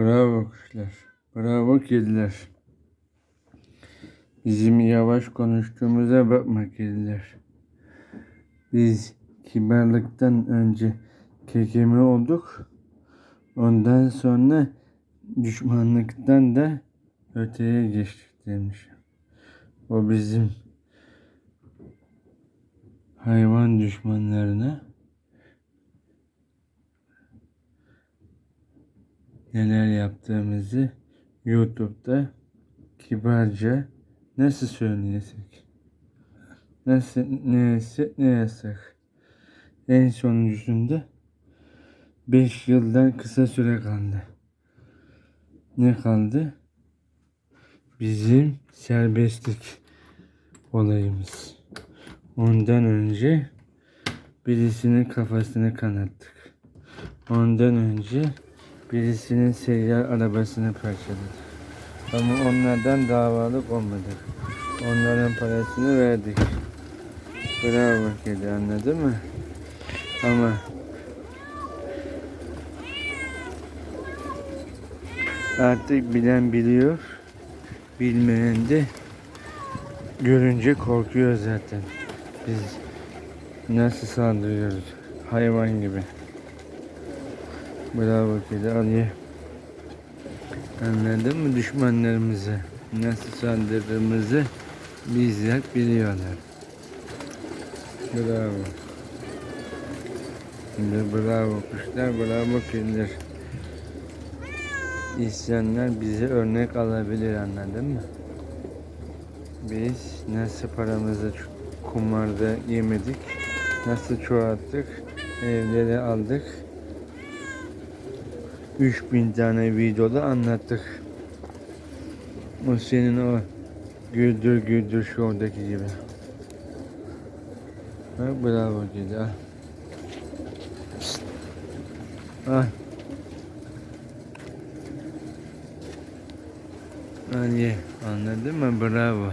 Bravo kuşlar. Bravo kediler. Bizim yavaş konuştuğumuza bakma kediler. Biz kibarlıktan önce kekeme olduk. Ondan sonra düşmanlıktan da öteye geçtik demiş. O bizim hayvan düşmanlarına neler yaptığımızı YouTube'da kibarca nasıl söyleyesek nasıl neyse ne yasak en sonuncusunda 5 yıldan kısa süre kaldı. Ne kaldı? Bizim serbestlik olayımız. Ondan önce birisinin kafasını kanattık. Ondan önce birisinin seyyar arabasını parçaladık. Ama onlardan davalık olmadık. Onların parasını verdik. Bravo kedi anladın mı? Ama artık bilen biliyor. Bilmeyen de görünce korkuyor zaten. Biz nasıl saldırıyoruz? Hayvan gibi. Bravo kedi ye. Anladın mı düşmanlarımızı? Nasıl saldırdığımızı bizzat biliyorlar. Bravo. Şimdi bravo kuşlar, bravo kediler. İsteyenler bize örnek alabilir anladın mı? Biz nasıl paramızı kumarda yemedik, nasıl çoğalttık, evlere aldık. 3000 tane videoda anlattık. O senin o güldür güldür şovdaki gibi. Ha, bravo. Psst. Al. Al ye. Anladın mı? Bravo.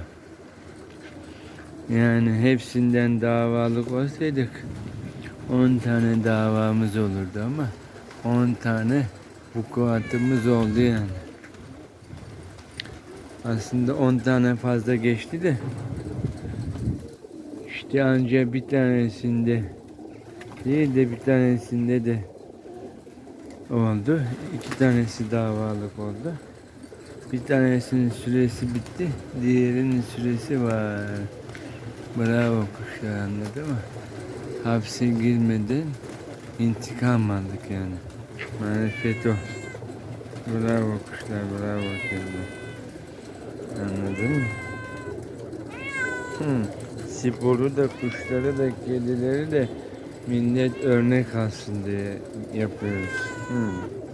Yani hepsinden davalık olsaydık 10 tane davamız olurdu ama 10 tane vukuatımız oldu yani. Aslında 10 tane fazla geçti de işte anca bir tanesinde değil de bir tanesinde de oldu. İki tanesi davalık oldu. Bir tanesinin süresi bitti. Diğerinin süresi var. Bravo kuşlar anladın mı? Hapse girmeden intikam aldık yani. Marifet o. Bravo kuşlar, bravo kediler. Anladın mı? Hmm. Sporu da, kuşları da, kedileri de millet örnek alsın diye yapıyoruz. Hmm.